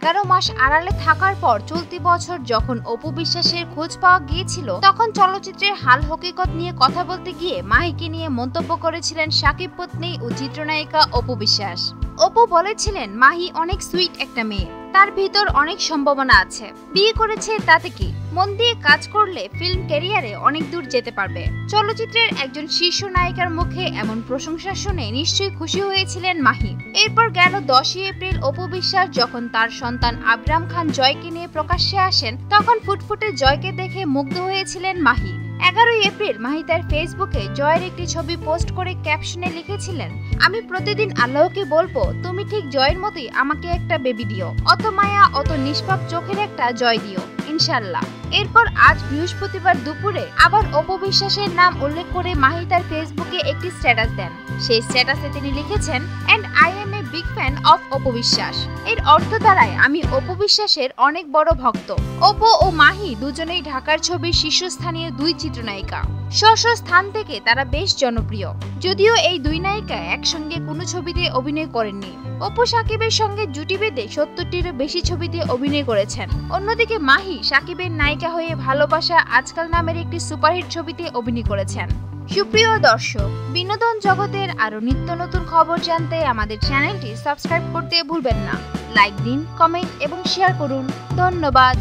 মাস আড়ালে থাকার পর চলতি বছর যখন অপু বিশ্বাসের খোঁজ পাওয়া গিয়েছিল, তখন চলচ্চিত্রের হাল হকিকত নিয়ে কথা বলতে গিয়ে মাহিকে নিয়ে মন্তব্য করেছিলেন সাকিব পত্নী ও চিত্রনায়িকা অপু বিশ্বাস। অপু বলেছিলেন, মাহি অনেক সুইট একটা মেয়ে। তার ভিতর অনেক সম্ভাবনা আছে। বিয়ে করেছে তাতে কি? মন দিয়ে কাজ করলে ফিল্ম ক্যারিয়ারে অনেক দূর যেতে পারবে। চলচ্চিত্রের একজন শীর্ষ নায়িকার মুখে এমন প্রশংসা শুনে নিশ্চয়ই খুশি হয়েছিলেন মাহি। এরপর গেল দশই এপ্রিল অপু বিশ্বাস যখন তার সন্তান আবরাম খান জয়কে নিয়ে প্রকাশ্যে আসেন, তখন ফুটফুটে জয়কে দেখে মুগ্ধ হয়েছিলেন মাহি। এগারোই এপ্রিল মাহি তার ফেসবুকে জয়ের একটি ছবি পোস্ট করে ক্যাপশনে লিখেছিলেন, আমি প্রতিদিন আল্লাহকে বলব, তুমি ঠিক জয়ের মতোই আমাকে একটা বেবি দিও। অত মায়া, অত নিষ্পাপ চোখের একটা জয় দিও ইনশাল্লাহ এরপর আজ বৃহস্পতিবার দুপুরে আবার অপবিশ্বাসের নাম উল্লেখ করে মাহি তার ফেসবুকে একটি স্ট্যাটাস দেন। সেই স্ট্যাটাসে তিনি লিখেছেন and I am big fan of অপবিশ্বাস এর অর্থ দাঁড়ায় আমি অপবিশ্বাসের অনেক বড় ভক্ত। অপু ও মাহি দুজনেই ঢাকার ছবির শীর্ষস্থানীয় দুই চিত্রনায়িকা। স্ব স্থান থেকে তারা বেশ জনপ্রিয়। যদিও এই দুই নায়িকা একসঙ্গে কোনো ছবিতে অভিনয় করেননি। অপু সাকিবের সঙ্গে জুটি বেঁধে সত্তরটিরও বেশি ছবিতে অভিনয় করেছেন। অন্যদিকে মাহি সাকিবের নায়িকা হয়ে ভালোবাসা আজকাল নামের একটি সুপারহিট ছবিতে অভিনয় করেছেন। সুপ্রিয় দর্শক, বিনোদন জগতের আরও নিত্য নতুন খবর জানতে আমাদের চ্যানেলটি সাবস্ক্রাইব করতে ভুলবেন না। লাইক দিন, কমেন্ট এবং শেয়ার করুন। ধন্যবাদ।